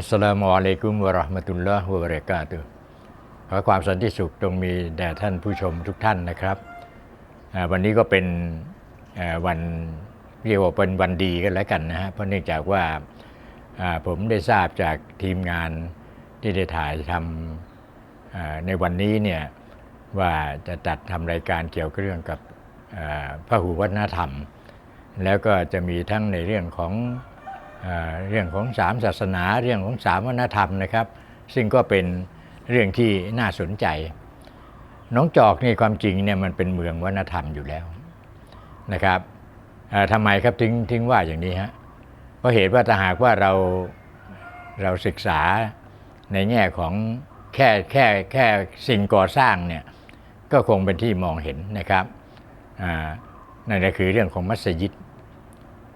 อัสสลามุอะลัยกุมวะราะห์มะตุลลอฮ์วะบะเราะกาตุขอความสันติสุขจงมีแด่ท่านผู้ชมทุกท่านนะครับ วันนี้ก็เป็นวันเรียกว่าเป็นวันดีกันแล้วกันนะฮะเพราะเนื่องจากว่าผมได้ทราบจากทีมงานที่ได้ถ่ายทำในวันนี้เนี่ยว่าจะจัดทำรายการเกี่ยวกับเรื่องกับพระหูวัฒนธรรม แล้วก็จะมีทั้งในเรื่องของ เรื่องของสามศาสนาเรื่องของสามวัฒนธรรมนะครับ ซึ่งก็เป็นเรื่องที่น่าสนใจ น้องจอกนี่ความจริงเนี่ยมันเป็นเมืองวัฒนธรรมอยู่แล้วนะครับทำไมครับถึงถึงว่าอย่างนี้ฮะเพราะเหตุว่าถ้าหากว่าเราเราศึกษาในแง่ของแค่แค่แค่สิ่งก่อสร้างเนี่ยก็คงเป็นที่มองเห็นนะครับนั่นก็คือเรื่องของมัสยิด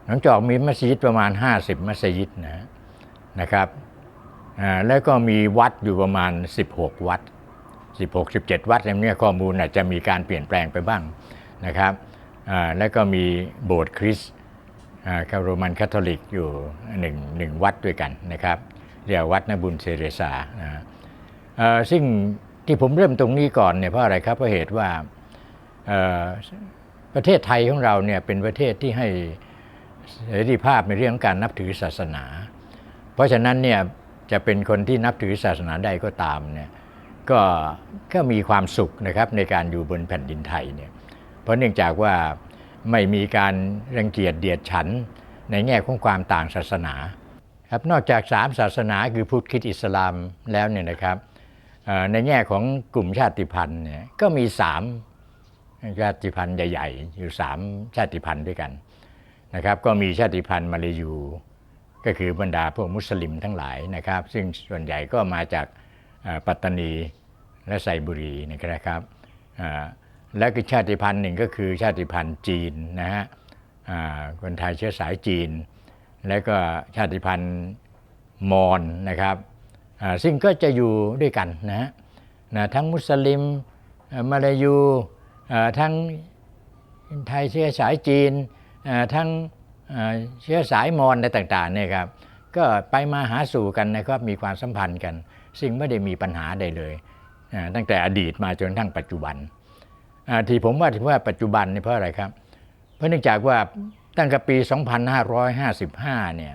หนองจอกมีมัสยิดประมาณ 50 มัสยิดนะนะครับแล้วก็มีวัดอยู่ประมาณ 16 วัด 16 17 วัดอะไรเนี่ยข้อมูลอาจจะมีการเปลี่ยนแปลงไปบ้างนะครับแล้วก็มีโบสถ์คริสต์คาโรมันคาทอลิกอยู่หนึ่งหนึ่งวัดด้วยกันนะครับเรียกวัดนบุญเซเรซานะซึ่งที่ผมเริ่มตรงนี้ก่อนเนี่ยเพราะอะไรครับเพราะเหตุว่าประเทศไทยของเราเนี่ยเป็นประเทศที่ให้ เสรีภาพในเรื่องของการนับถือศาสนา เพราะฉะนั้นเนี่ยจะเป็นคนที่นับถือศาสนาใดก็ตามเนี่ยก็ก็มีความสุขนะครับในการอยู่บนแผ่นดินไทยเนี่ยเพราะเนื่องจากว่าไม่มีการรังเกียจเดียดฉันในแง่ของความต่างศาสนาครับนอกจากสามศาสนาคือพุทธคริสต์อิสลามแล้วเนี่ยนะครับในแง่ของกลุ่มชาติพันธุ์เนี่ยก็มีสามชาติพันธุ์ใหญ่ ๆ อยู่สามชาติพันธุ์ด้วยกัน นะครับก็มีชาติพันธุ์มาลายู ก็คือบรรดาพวกมุสลิมทั้งหลายนะครับ ซึ่งส่วนใหญ่ก็มาจากปัตตานีและไซบุรีนะครับและก็ชาติพันธุ์หนึ่งก็คือชาติพันธุ์จีนนะฮะคนไทยเชื้อสายจีน แล้วก็ชาติพันธุ์มอญนะครับซึ่งก็จะอยู่ด้วยกันนะฮะนะทั้งมุสลิมมาลายูทั้งไทยเชื้อสายจีน ทั้งเชื้อสายมอญอะไรต่างๆเนี่ยครับก็ไปมาหาสู่กันนะครับมีความสัมพันธ์กัน ซึ่งไม่ได้มีปัญหาใดเลยตั้งแต่อดีตมาจนทั่งปัจจุบันที่ผมว่าที่ว่าปัจจุบันนี่เพราะอะไรครับ เพราะเนื่องจากว่าตั้งแต่ปี 2555 เนี่ย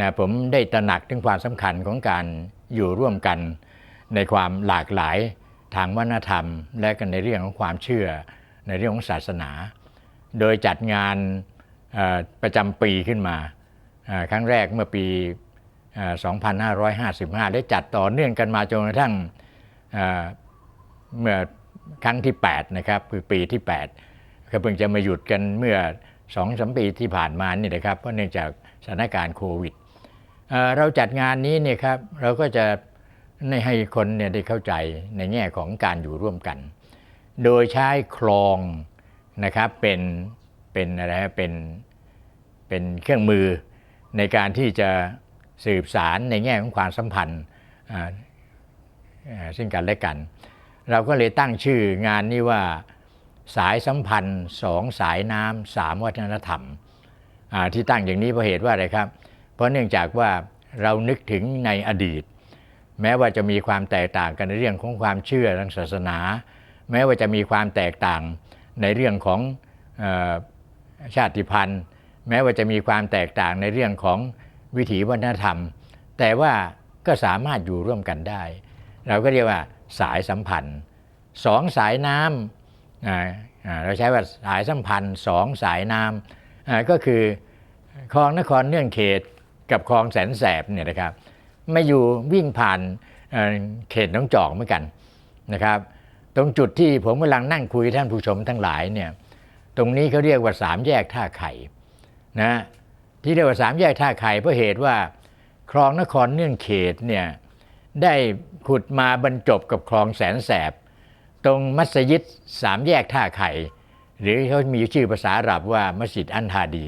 นะผมได้ตระหนักถึงความสำคัญของการอยู่ร่วมกันในความหลากหลายทางวัฒนธรรม และกันในเรื่องของความเชื่อในเรื่องของศาสนา โดยจัดงานประจำปีขึ้นมา ครั้งแรกเมื่อปี 2555 ได้จัดต่อเนื่องกันมาจนกระทั่งเมื่อครั้งที่ 8 นะครับคือปีที่ 8 ก็เพิ่งจะมาหยุดกันเมื่อ2อสมปีที่ผ่านมานี่นะครับเพราะเนื่องจากสถานการณ์โควิดเราจัดงานนี้เนี่ยครับเราก็จะให้คนเนี่ยได้เข้าใจในแง่ของการอยู่ร่วมกัน โดยใช้คลอง นะครับเป็นเป็นอะไรเป็นเป็นเครื่องมือในการที่จะสืบสารในแง่ของความสัมพันธ์ซึ่งกันและกัน เราก็เลยตั้งชื่องานนี้ว่าสายสัมพันธ์สองสายน้ำสามวัฒนธรรม ที่ตั้งอย่างนี้เพราะเหตุว่าอะไรครับ เพราะเนื่องจากว่าเรานึกถึงในอดีต แม้ว่าจะมีความแตกต่างกันในเรื่องของความเชื่อทางศาสนา แม้ว่าจะมีความแตกต่าง ในเรื่องของอชาติพันธุ์ แม้ว่าจะมีความแตกต่างในเรื่องของวิถีวัฒนธรรม แต่ว่าก็สามารถอยู่ร่วมกันได้ เราก็เรียกว่าสายสัมพันธ์สองสายน้ำเราใช้ว่าสายสัมพันธ์สองสายน้ำก็คือคลองนครเนื่องเขตกับคลองแสนแสบเนี่ยนะครับไม่อยู่วิ่งผ่านเขตหน้องจอกเหมือนกันนะครับ ตรงจุดที่ผมกำลังนั่งคุยท่านผู้ชมทั้งหลายเนี่ยตรงนี้เขาเรียกว่าสามแยกท่าไข่นะที่เรียกว่าสามแยกท่าไข่เพราะเหตุว่าคลองนครเนื่องเขตเนี่ยได้ขุดมาบรรจบกับคลองแสนแสบ ตรงมัสยิดสามแยกท่าไข่หรือเขามีชื่อภาษาอาหรับว่ามัสยิดอันฮาดี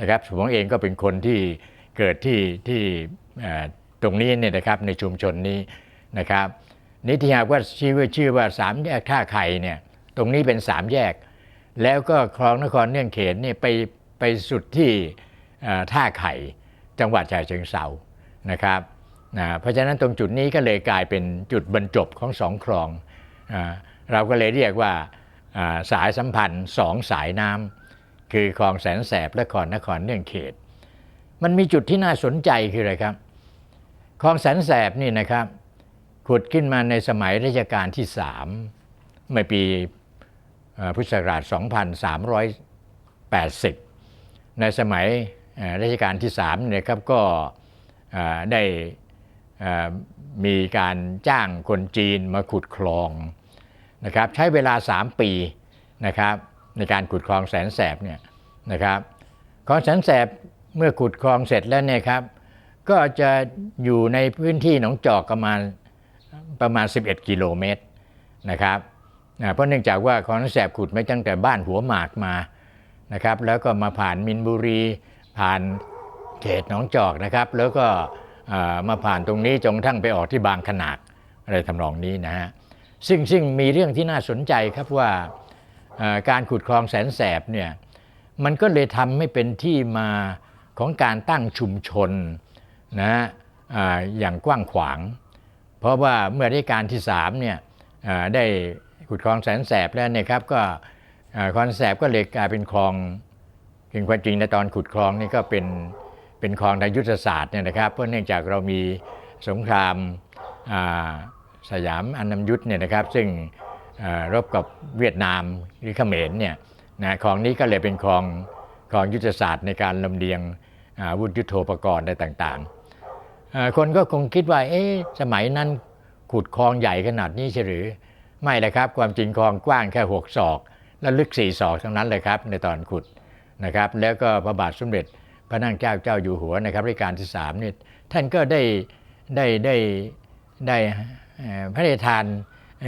นะครับผมเองก็เป็นคนที่เกิดที่ที่ตรงนี้เนี่ยนะครับในชุมชนนี้นะครับ นี่ที่หากว่าชื่อว่าชื่อว่าสามแยกท่าไข่เนี่ยตรงนี้เป็นสามแยก แล้วก็คลองนครเนื่องเขตเนี่ยไปไปสุดที่ท่าไข่จังหวัดฉะเชิงเซานะครับนะเพราะฉะนั้นตรงจุดนี้ก็เลยกลายเป็นจุดบรรจบของสองคลองเราก็เลยเรียกว่าสายสัมพันธ์สองสายน้ำคือคลองแสนแสบและคลองนครเนื่องเขต มันมีจุดที่น่าสนใจคืออะไรครับคลองแสนแสบนี่นะครับ ขุดขึ้นมาในสมัยรัชกาลที่สามเมื่อปีพุทธศักราช 2380 ในสมัยรัชกาลที่3เนี่ยนะครับก็ได้มีการจ้างคนจีนมาขุดคลองนะครับใช้เวลา 3 ปีนะครับในการขุดคลองแสนแสบเนี่ยนะครับคลองแสนแสบเมื่อขุดคลองเสร็จแล้วเนี่ยครับก็จะอยู่ในพื้นที่หนองจอกประมาณ ประมาณ 11 กิโลเมตรนะครับนะเพราะเนื่องจากว่าคลองแสนแสบขุดมาตั้งแต่บ้านหัวหมากมานะครับ แล้วก็มาผ่านมินบุรี ผ่านเขตหนองจอกนะครับ แล้วก็มาผ่านตรงนี้จนทั่งไปออกที่บางขนาดอะไรทำนองนี้นะฮะซึ่งซึ่งมีเรื่องที่น่าสนใจครับว่าการขุดคลองแสนแสบเนี่ยมันก็เลยทำให้เป็นที่มาของการตั้งชุมชนนะฮะอย่างกว้างขวาง เพราะว่าเมื่อรัชกาลที่3เนี่ยได้ขุดคลองแสนแสบแล้วนี่ยครับก็คลองแสบก็เลยกลายเป็นคลองจริงความจริงในตอนขุดคลองนี่ก็เป็นเป็นคลองทางยุทธศาสตร์เนี่ยนะครับ เพราะเนื่องจากเรามีสงครามสยามอันนำยุทธเนี่ยนะครับ ซึ่งรบกับเวียดนามหรือเขมรเนี่ยนะคลองนี้ก็เลยเป็นคลองคลองยุทธศาสตร์ในการลำเลียงอาวุธยุทโธปกรณ์อะไรต่างๆ คนก็คงคิดว่า เอ๊ะสมัยนั้นขุดคลองใหญ่ขนาดนี้ใช่หรือ ไม่เลยครับ ความจริงคลองกว้างแค่หกศอก และลึกสี่ศอกทั้งนั้นเลยครับ ในตอนขุดนะครับ แล้วก็พระบาทสมเด็จพระนั่งเจ้าเจ้าอยู่หัวนะครับรัชกาลที่สามนี่ท่านก็ได้ได้ได้ได้พระราชทาน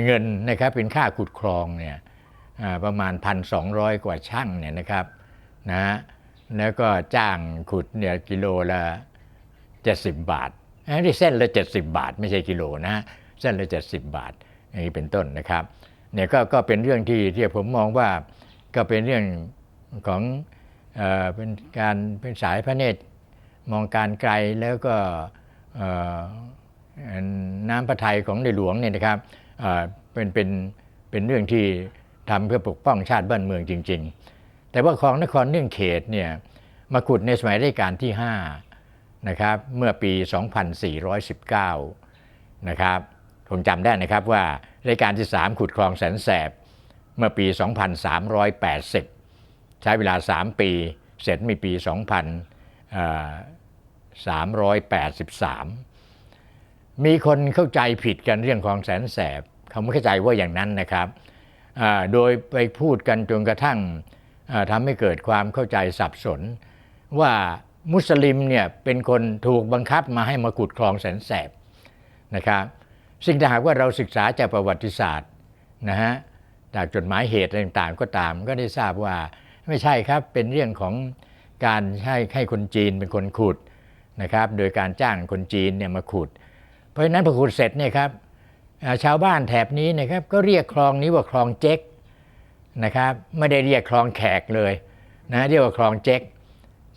เงินนะครับเป็นค่าขุดคลองเนี่ยประมาณ 1,200 กว่าช่างเนี่ยนะครับนะแล้วก็จ้างขุดเนี่ยกิโลละ 70 บาทอันนี้เส้นละ 70 บาท ไม่ใช่กิโลนะเส้นละ 70 บาทอย่างนี้เป็นต้นนะครับเนี่ยก็ก็เป็นเรื่องที่ที่ผมมองว่าก็เป็นเรื่องของเออเป็นการเป็นสายพระเนตรมองการไกลแล้วก็น้ำพระทัยของในหลวงเนี่ยนะครับเป็นเป็นเป็นเรื่องที่ทำเพื่อปกป้องชาติบ้านเมืองจริง ๆ แต่ว่าคลองนครเนื่องเขตเนี่ยมาขุดในสมัยรัชกาลที่ 5 นะครับเมื่อปี 2419 นะครับผมจำได้นะครับว่ารายการที่ 3 ขุดคลองแสนแสบ เมื่อปี 2380 ใช้เวลา 3 ปี เสร็จมีปี 2383 มีคนเข้าใจผิดกันเรื่องคลองแสนแสบเขาไม่เข้าใจว่าอย่างนั้นนะครับ โดยไปพูดกันจนกระทั่งทำให้เกิดความเข้าใจสับสนว่า มุสลิมเนี่ยเป็นคนถูกบังคับมาให้มาขุดคลองแสนแสบนะครับซึ่งถ้าหากว่าเราศึกษาจากประวัติศาสตร์นะฮะจากจดหมายเหตุต่างๆ ก็ตามก็ได้ทราบว่าไม่ใช่ครับเป็นเรื่องของการให้ให้คนจีนเป็นคนขุดนะครับ โดยการจ้างคนจีนเนี่ยมาขุด เพราะฉะนั้นพอขุดเสร็จเนี่ยครับชาวบ้านแถบนี้นะครับก็เรียกคลองนี้ว่าคลองเจ๊กนะครับไม่ได้เรียกคลองแขกเลยนะเรียกว่าคลองเจ๊ก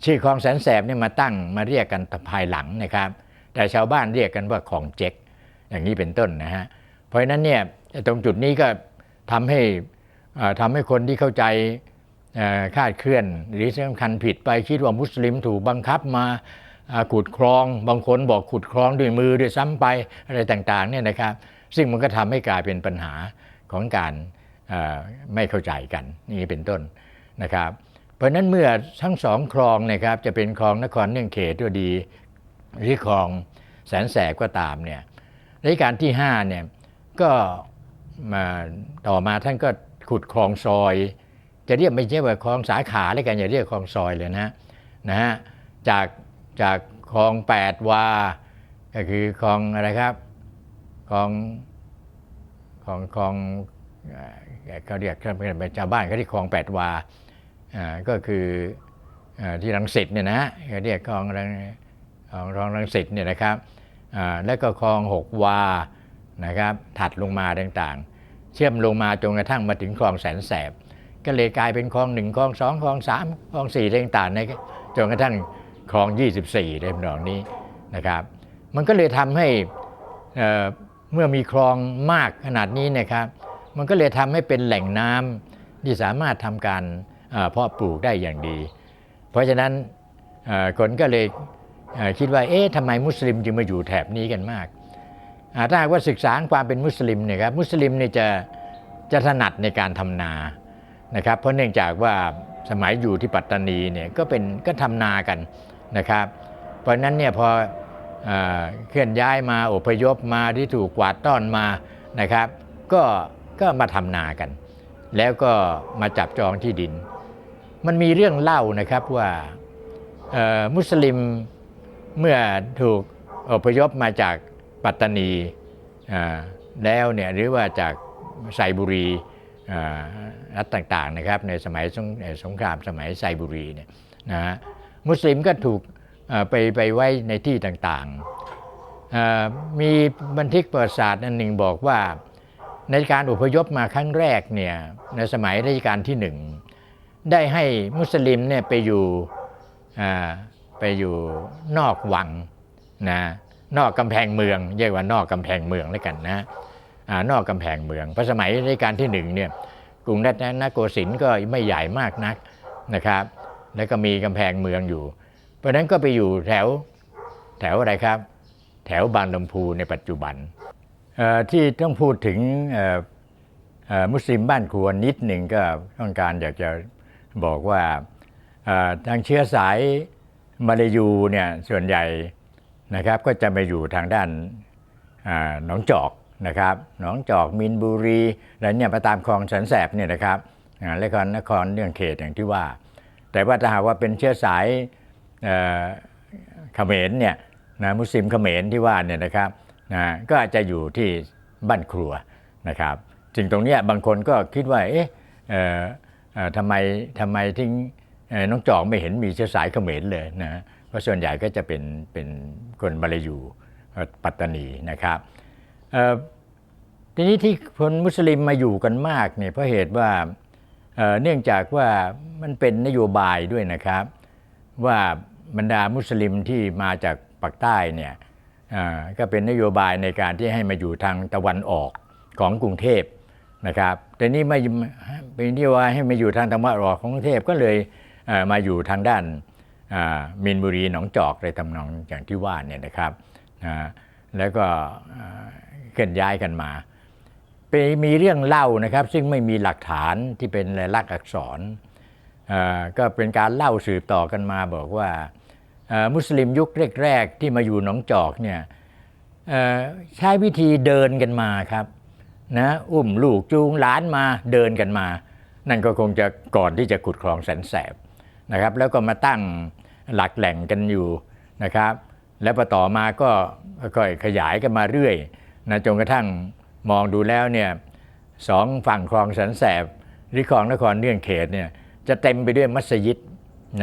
ชื่อคลองแสนแสบเนี่ยมาตั้งมาเรียกกันภายหลังนะครับ แต่ชาวบ้านเรียกกันว่าคลองเจ๊กอย่างนี้เป็นต้นนะฮะเพราะฉะนั้นเนี่ยตรงจุดนี้ก็ทำให้อ่าทำให้คนที่เข้าใจคาดเคลื่อน หรือสำคัญผิดไปคิดว่ามุสลิมถูกบังคับมาขุดคลองบางคนบอกขุดคลองด้วยมือด้วยซ้ำไปอะไรต่างๆเนี่ยนะครับ ซึ่งมันก็ทำให้กลายเป็นปัญหาของการไม่เข้าใจกันนี่เป็นต้นนะครับ ราะนั้นเมื่อทั้งสองคลองนะครับจะเป็นคลองนครเนื่องเขตก็ดีหรือคลองแสนแสบก็ตามเนี่ยรัชกาลที่5เนี่ยก็มาต่อมาท่านก็ขุดคลองซอย จะเรียกไม่ใช่ว่าคลองสาขาเลยกันอย่าเรียกคลองซอยเลยนะนะฮะจากจากคลอง 8 วา ก็คือคลองอะไรครับคลองคลองคลองเขาเรียกเป็นชาวบ้านเขาที่คลอง 8 วา ก็คืออที่รังสิตเนี่ยนะเรียกคลองรังคลองคลองรังสิตเนี่ยนะครับแล้วก็คลองหกวานะครับถัดลงมาต่างๆ เชื่อมลงมาจนกระทั่งมาถึงคลองแสนแสบ ก็เลยกลายเป็นคลองหนึ่งคลองสองคลองสามคลองสี่ต่างๆในจนกระทั่งคลอง 24ในหนองนี้นะครับ มันก็เลยทำให้เอ่อเมื่อมีคลองมากขนาดนี้นะครับ มันก็เลยทำให้เป็นแหล่งน้ำที่สามารถทำการ เอ่อเพาะปลูกได้อย่างดี เพราะฉะนั้นคนก็เลยคิดว่า เอ๊ะทำไมมุสลิมจึงมาอยู่แถบนี้กันมากาถ้าหากว่าศึกษาความเป็นมุสลิมเนี่ยครับ มุสลิมเนี่ยจะจะถนัดในการทำนา นะครับ เพราะเนื่องจากว่าสมัยอยู่ที่ปัตตานีเนี่ยก็เป็นก็ทำนากันนะครับ เพราะนั้นเนี่ยพอเอ่อเคลื่อนย้ายมาอพยพมาที่ถูกกวาดต้อนมานะครับ ก็ก็มาทำนากัน แล้วก็มาจับจองที่ดิน มันมีเรื่องเล่านะครับว่ามุสลิมเมื่อถูกอพยพมาจากปัตตานีแล้วเนี่ยหรือว่าจากไซบุรีรัฐต่างๆนะครับในสมัยสงสงครามสมัยไซบุรีเนี่ยนะฮะมุสลิมก็ถูกไปไปไว้ในที่ต่างๆ มีบันทึกประวัติศาสตร์อันหนึ่งบอกว่าในการอพยพมาครั้งแรกเนี่ยในสมัยรัชกาลที่หนึ่ง ได้ให้มุสลิมเนี่ยไปอยู่ไปอยู่นอกวังนะนอกกำแพงเมืองเรียกว่านอกกำแพงเมืองแล้วกันนะอนอกกำแพงเมืองพระสมัยรัชกาลที่หนึ่งเนี่ยกรุงรัตนโกสินทร์ก็ไม่ใหญ่มากนักนะครับ แล้วก็มีกำแพงเมืองอยู่ เพราะนั้นก็ไปอยู่แถวแถวอะไรครับ แถวบางลำพูในปัจจุบันที่ต้องพูดถึงมุสลิมบ้านครัวนิดหนึ่งก็ต้องการอยากจะ บอกว่าทางเชื้อสายมาลายูเนี่ยส่วนใหญ่นะครับก็จะมาอยู่ทางด้านหนองจอกนะครับหนองจอกมินบุรีอะไรเนี่ยไปตามคลองสันแสบเนี่ยนะครับและก็นครเรื่องเขตอย่างที่ว่า แต่ว่าถ้าหากว่าเป็นเชื้อสายเขมรเนี่ยนะมุสลิมเขมรที่ว่าเนี่ยนะครับนะก็อาจจะอยู่ที่บ้านครัวนะครับจึงตรงนี้บางคนก็คิดว่าเอ๊ะ ทำไมทำไมทิ้งน้องจอกไม่เห็นมีเชื้อสายเขมรเลยนะเพราะส่วนใหญ่ก็จะเป็นเป็นคนมาลายูเอ่ปัตตานีนะครับทีนี้ที่คนมุสลิมมาอยู่กันมากเนี่ยเพราะเหตุว่าเนื่องจากว่ามันเป็นนโยบายด้วยนะครับ ว่าบรรดามุสลิมที่มาจากปากใต้เนี่ยก็เป็นนโยบายในการที่ให้มาอยู่ทางตะวันออกของกรุงเทพ นะครับแต่นี่ไม่เป็นนโยบาให้มาอยู่ทางตะวันออกของกรุงเทพก็เลยเมาอยู่ทางด้านมินบุรีหนองจอกอะไรทำนองอย่างที่ว่าเนี่ยนะครับแล้วก็เคลื่อนย้ายกันมาไปมีเรื่องเล่านะครับ ซึ่งไม่มีหลักฐานที่เป็นลายลักษณ์อักษรก็เป็นการเล่าสืบต่อกันมาบอกว่ามุสลิมยุคแรก ๆ ที่มาอยู่หนองจอกเนี่ยใช้วิธีเดินกันมาครับ นะอุ้มลูกจูงหลานมาเดินกันมา นั่นก็คงจะก่อนที่จะขุดคลองแสนแสบนะครับ แล้วก็มาตั้งหลักแหล่งกันอยู่นะครับ แล้วพอต่อมาก็ค่อยขยายกันมาเรื่อยนะจนกระทั่งมองดูแล้วเนี่ยสองฝั่งคลองแสนแสบหรือคลองนครเนื่องเขตเนี่ยจะเต็มไปด้วยมัสยิด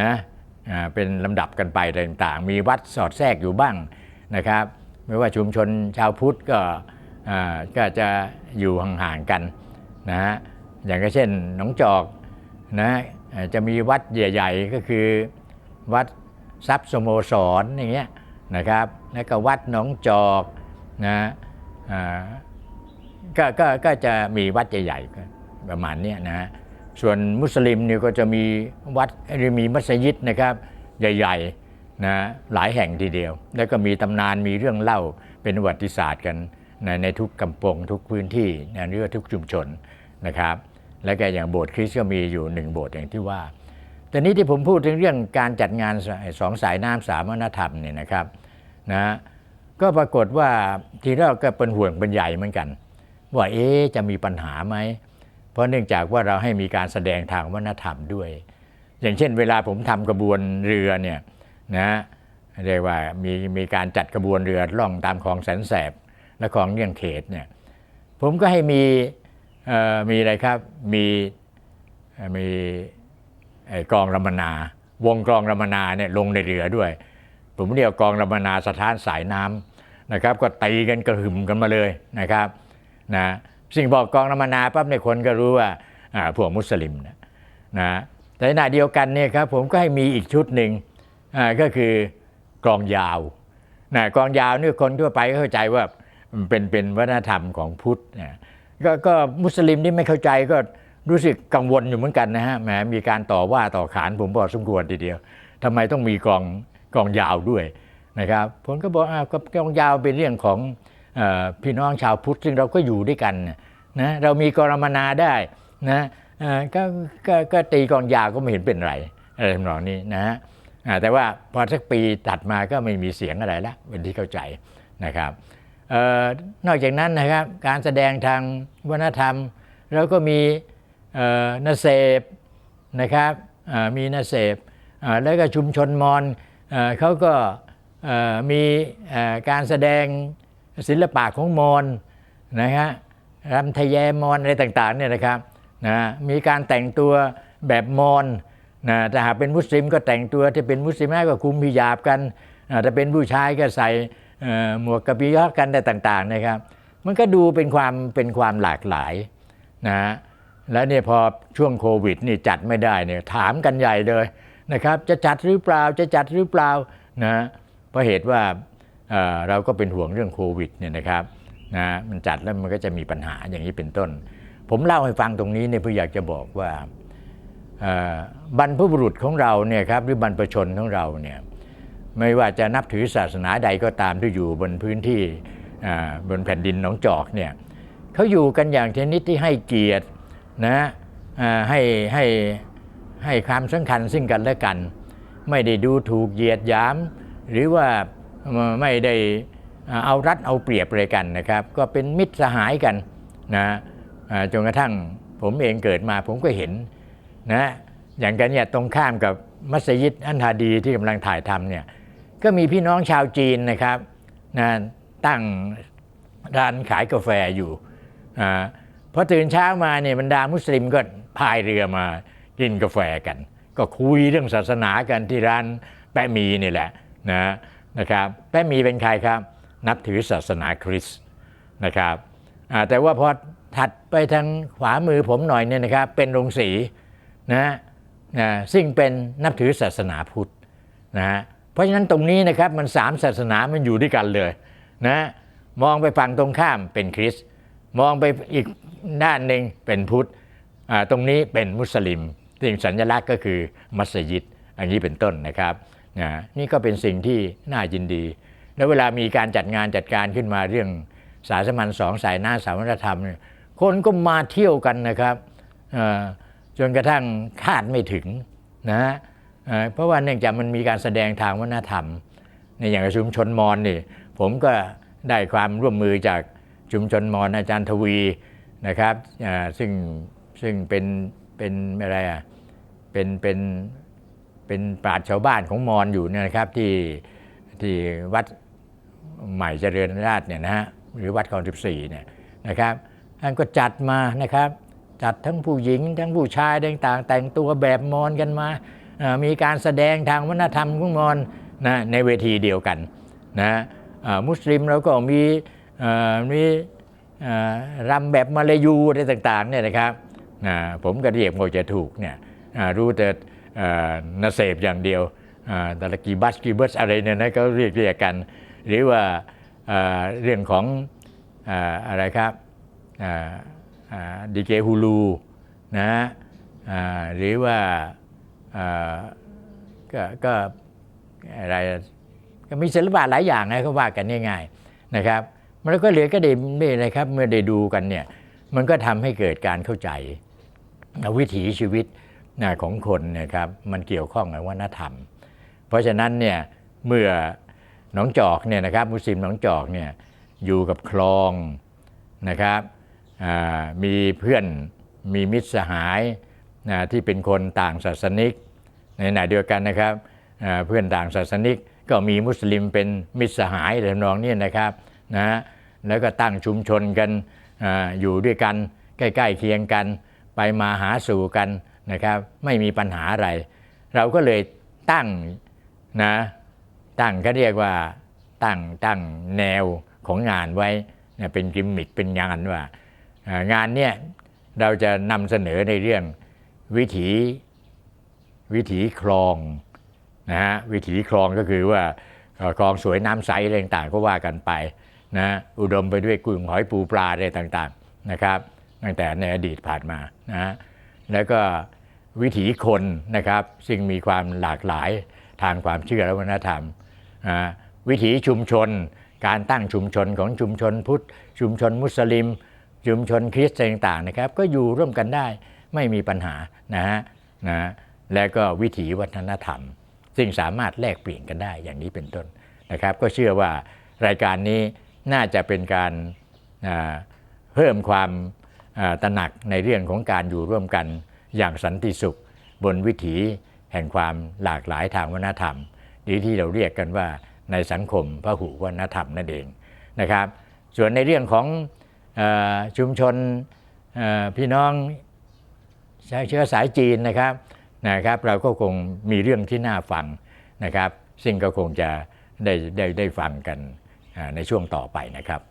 นะอ่าเป็นลำดับกันไปต่างๆ มีวัดสอดแทรกอยู่บ้างนะครับ ไม่ว่าชุมชนชาวพุทธก็ ก็จะอยู่ห่างๆกันนะฮะอย่างก็เช่นหนองจอกนะจะมีวัดใหญ่ ๆ ก็คือวัดทรัพย์สโมสรอย่างเงี้ยนะครับแล้วก็วัดหนองจอกนะก็ก็ก็จะมีวัดใหญ่ๆประมาณนี้นะฮะส่วนมุสลิมเนี่ยก็จะมีวัดหรือมีมัสยิดนะครับใหญ่ๆนะหลายแห่งทีเดียว แล้วก็มีตำนานมีเรื่องเล่าเป็นประวัติศาสตร์กัน ในในทุกกำปงทุกพื้นที่นะหรือว่าทุกชุมชนนะครับ แล้วก็อย่างโบสถ์คริสต์ก็มีอยู่หนึ่งโบสถ์อย่างที่ว่า แต่นี้ที่ผมพูดถึงเรื่องการจัดงานสองสายน้ำสามวัฒนธรรมเนี่ยนะครับนะก็ปรากฏว่าทีแรกก็เป็นห่วงเป็นใหญ่เหมือนกัน ว่าเอ๊จะมีปัญหาไหม เพราะเนื่องจากว่าเราให้มีการแสดงทางวัฒนธรรมด้วย อย่างเช่น เวลาผมทำกระบวนเรือเนี่ยนะเรียกว่ามีมีการจัดกระบวนเรือล่องตามคลองแสนแสบ และคลองเลี่ยงเขตเนี่ยผมก็ให้มีมีอะไรครับมีมีกองรมนาวงกองรมนาเนี่ยลงในเรือด้วย ผมเรียกกองรมนาสถานสายน้ำนะครับ ก็ตีกันกระหึ่มกันมาเลยนะครับนะสิ่งบอกกองรมนาปั๊บในคนก็รู้ว่าอ่าพวกมุสลิมนะนะแต่ขณะเดียวกันเนี่ยครับผมก็ให้มีอีกชุดหนึ่งก็คือกองยาวนะกองยาวนี่คนทั่วไปก็เข้าใจว่า มันเป็นเป็นวัฒนธรรมของพุทธนะกก็มุสลิมที่ไม่เข้าใจก็รู้สึกกังวลอยู่เหมือนกันนะฮะแหมมีการต่อว่าต่อขานผมพอกสมควรทีเดียวทำไมต้องมีกองกองยาวด้วยนะครับผมก็บอกอ้าวกองยาวเป็นเรื่องของอพี่น้องชาวพุทธซึ่งเราก็อยู่ด้วยกันนะเรามีกรมนาได้นะก็ก็ก็ตีกองยาวก็ไม่เห็นเป็นไรอะไรทำนองนี้นะฮะแต่ว่าพอสักปีตัดมาก็ไม่มีเสียงอะไรล้วเป็นที่เข้าใจนะครับ นอกจากนั้นนะครับการแสดงทางวัฒนธรรมเราก็มีนาเสพนะครับมีนาเสพแล้วก็ชุมชนมอญเอเขาก็มีการแสดงศิลปะของมอญนะฮะรำทะแยมอญอะไรต่างๆเนี่ยนะครับนะมีการแต่งตัวแบบมอญนะถ้าหากเป็นมุสลิมก็แต่งตัวถ้าเป็นมุสลิมก็คุมพิยาบกันอ่าถ้าเป็นผู้ชายก็ใส่ หมวกกะปิยอกันอะไรต่างๆนะครับ มันก็ดูเป็นความเป็นความหลากหลายนะแล้วเนี่ยพอช่วงโควิดนี่จัดไม่ได้เนี่ยถามกันใหญ่เลยนะครับ จะจัดหรือเปล่าจะจัดหรือเปล่านะเพราะเหตุว่าเเราก็เป็นห่วงเรื่องโควิดเนี่ยนะครับนะมันจัดแล้วมันก็จะมีปัญหาอย่างนี้เป็นต้น ผมเล่าให้ฟังตรงนี้เนี่ยเพื่ออยากจะบอกว่าบรรพบุรุษของเราเนี่ยครับหรือบรรพชนของเราเนี่ย ไม่ว่าจะนับถือศาสนาใดก็ตามที่อยู่บนพื้นที่บนแผ่นดินหนองจอกเนี่ยเขาอยู่กันอย่างชนิดที่ให้เกียรตินะให้ให้ให้ความสำคัญซึ่งกันและกัน ไม่ได้ดูถูกเหยียดหยาม หรือว่าไม่ได้เอารัดเอาเปรียบอะไรกันนะครับ ก็เป็นมิตรสหายกันนะจนกระทั่งผมเองเกิดมาผมก็เห็นนะอย่างกันเนี่ยตรงข้ามกับมัสยิดอันฮาดีที่กำลังถ่ายทำเนี่ย ก็มีพี่น้องชาวจีนนะครับนะตั้งร้านขายกาแฟอยู่อพอตื่นเช้ามาเนี่ยบรรดามุสลิมก็พายเรือมากินกาแฟกัน ก็คุยเรื่องศาสนากันที่ร้านแปะมีนี่แหละนะนะครับแปะมีเป็นใครครับ นับถือศาสนาคริสต์นะครับแต่ว่าพอถัดไปทางขวามือผมหน่อยเนี่ยนะครับ เป็นโรงสีนะนะซึ่งเป็นนับถือศาสนาพุทธนะฮะ เพราะฉะนั้นตรงนี้นะครับมันสามศาสนามันอยู่ด้วยกันเลยนะมองไปฝั่งตรงข้ามเป็นคริสต์มองไปอีกด้านหนึ่งเป็นพุทธตรงนี้เป็นมุสลิมซึ่งสัญลักษณ์ก็คือมัสยิดอันนี้เป็นต้นนะครับนะนี่ก็เป็นสิ่งที่น่ายินดี แล้วเวลามีการจัดงานจัดการขึ้นมาเรื่องสายสมันสองสายหน้าสาวัฒนธรรมเนี่ยคนก็มาเที่ยวกันนะครับจนกระทั่งคาดไม่ถึงนะฮะ เพราะว่าเนื่องจากมันมีการแสดงทางวัฒนธรรม ในอย่างชุมชนมอญนี่ ผมก็ได้ความร่วมมือจากชุมชนมอญอาจารย์ทวีนะครับซึ่งซึ่งเป็นเป็นอะไรอะเป็นเป็นเป็นปราชญ์ชาวบ้านของมอญอยู่นะครับที่ที่วัดใหม่เจริญราชเนี่ยนะฮะหรือวัดคลองสิบสี่เนี่ยนะครับท่านก็จัดมานะครับ จัดทั้งผู้หญิง ทั้งผู้ชายต่างๆ แต่งตัวแบบมอญกันมา มีการแสดงทางวัฒนธรรมของมอญนะในเวทีเดียวกันนะมุสลิมเราก็มีมีรำแบบมาลายูอะไรต่างๆเนี่ยนะครับนะผมก็เรียกโมจะถูกเนี่ยรู้แต่นาเสพอย่างเดียวแต่ละกีบัสกีบัสอะไรเนี่ยนะก็เรียกเรียกกัน หรือว่าเรื่องของเอ่อะไรครับดีเจฮูลูนะฮะหรือว่าอ ก็ก็อะไรก็มีศิลปะหลายอย่างนะเขาว่ากันง่ายๆนะครับมันก็เหลือก็ได้ไม่อะไรครับ เมื่อได้ดูกันเนี่ยมันก็ทำให้เกิดการเข้าใจวิถีชีวิตนะของคนนะครับมันเกี่ยวข้องกับวัฒนธรรม เพราะฉะนั้นเนี่ยเมื่อหนองจอกเนี่ยนะครับมุสลิมหนองจอกเนี่ยอยู่กับคลองนะครับมีเพื่อนมีมิตรสหาย นะที่เป็นคนต่างศาสนิก ในขณะเดียวกันนะครับเพื่อนต่างศาสนิกก็มีมุสลิมเป็นมิตรสหายทำนองนี้นะครับนะแล้วก็ตั้งชุมชนกันออยู่ด้วยกัน ใกล้ๆเคียงกัน ไปมาหาสู่กันนะครับ ไม่มีปัญหาอะไร เราก็เลยตั้งนะตั้งก็เรียกว่าตั้งตั้งแนวของงานไว้นะเป็นกิมมิคเป็นงานว่าอ่า งานเนี่ยเราจะนำเสนอในเรื่อง วิถีวิถีคลองนะฮะวิถีคลองก็คือว่าคลองสวยน้ำใสอะไรต่างๆก็ว่ากันไปนะอุดมไปด้วยกุ้งหอยปูปลาอะไรต่างๆนะครับ ตั้งแต่ในอดีตผ่านมานะฮะแล้วก็วิถีคนนะครับซึ่งมีความหลากหลายทางความเชื่อและวัฒนธรรมอ่าวิถีชุมชน การตั้งชุมชนของชุมชนพุทธชุมชนมุสลิม ชุมชนคริสต์อะไรต่างๆนะครับ ก็อยู่ร่วมกันได้ ไม่มีปัญหานะฮะนะและก็วิถีวัฒนธรรม ซึ่งสามารถแลกเปลี่ยนกันได้อย่างนี้เป็นต้นนะครับ ก็เชื่อว่ารายการนี้น่าจะเป็นการเพิ่มความตระหนักในเรื่องของการอยู่ร่วมกันอย่างสันติสุข บนวิถีแห่งความหลากหลายทางวัฒนธรรม หรือที่เราเรียกกันว่าในสังคมพหุวัฒนธรรมนั่นเองนะครับ ส่วนในเรื่องของอชุมชนพี่น้อง เชื้อสายจีนนะครับนะครับ เราก็คงมีเรื่องที่น่าฟังนะครับ ซึ่งก็คงจะได้ได้ได้ฟังกันในช่วงต่อไปนะครับ